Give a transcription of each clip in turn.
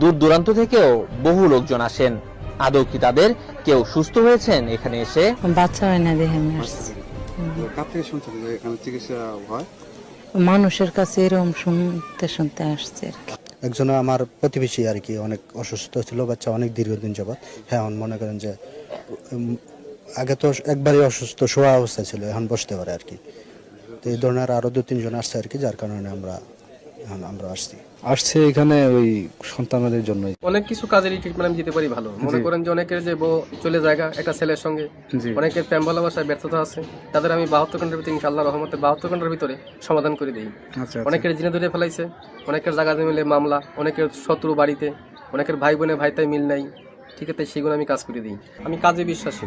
দূর দূরান্ত থেকেও বহু লোকজন আসেন। আদৌ কি তাদের কেউ সুস্থ হয়েছেন এখানে এসে? বাচ্চা হয় না দেখে আমি আসছি কার থেকে শুনছেন যে এখানে চিকিৎসা হয়? মানুষের কাছে এরকম শুনতে শুনতে আসছে আর কি। একজন আমার প্রতিবেশী আর কি অনেক অসুস্থ ছিল বাচ্চা অনেক দীর্ঘদিন যাবৎ। হ্যাঁ মনে করেন যে আগে তো একবারই অসুস্থ শোয়া অবস্থা ছিল এখন বসতে পারে আর কি। তো এই ধরনের আরও দু তিনজন আসছে আর কি যার কারণে আমরা আমরা আসছি। আসছে এখানে ওই সন্তানদের জন্যই অনেক কিছু কাজেরই ট্রিটমেন্ট আমি দিতে পারি ভালো। মনে করেন যে অনেকের যে বউ চলে জায়গা একটা ছেলের সঙ্গে। অনেকের প্রেম ভালোবাসায় ব্যর্থতা আছে। তাদের আমি বাহাত্তর ঘণ্টার ভিতরে ইনশাল্লাহ রহমতে বাহাত্তর ঘণ্টার ভিতরে সমাধান করে দিই। আচ্ছা অনেকের জিনে ধরে ফেলাইছে অনেকের জায়গা মিলে মামলা অনেকের শত্রু বাড়িতে অনেকের ভাই বোনে ভাইতাই মিল নাই। ঠিক আছে সেগুলো আমি কাজ করে দিই। আমি কাজে বিশ্বাসী।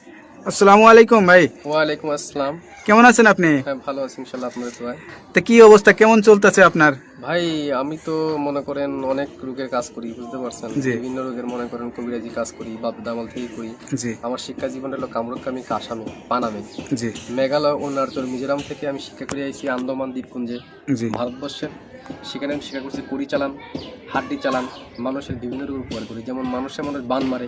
আসসালামু আলাইকুম ভাই। ওয়ালাইকুম আসসালাম। কেমন আছেন আপনি? হ্যাঁ ভালো আছি ইনশাল্লাহ আপনাদের দোয়ায়। তা কি অবস্থা? কেমন চলতেছে আপনার? ভাই আমি তো মনে করেন অনেক রোগের কাজ করি বুঝতে পারছেন? বিভিন্ন রোগের মনে করেন কবিরাজি কাজ করি বাপ দামাল থেকে করি। আমার শিক্ষা জীবন হলো কামরুকামি কাসামে পানামে। জি। মেঘালয় অরুণাচল মিজোরাম থেকে আমি শিক্ষা করে আইছি আন্দামান দ্বীপপুঞ্জে। ভারতবর্ষের সেখানে আমি শিক্ষা করছি কুড়ি চালান হাড্ডি চালান মানুষের বিভিন্ন রোগ উপকার করি। যেমন মানুষের মানুষ বান মারে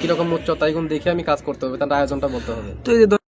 কীরকম উচ্চতা এগুলো দেখে আমি কাজ করতে হবে, তার আয়োজনটা বলতে হবে। তো এই যে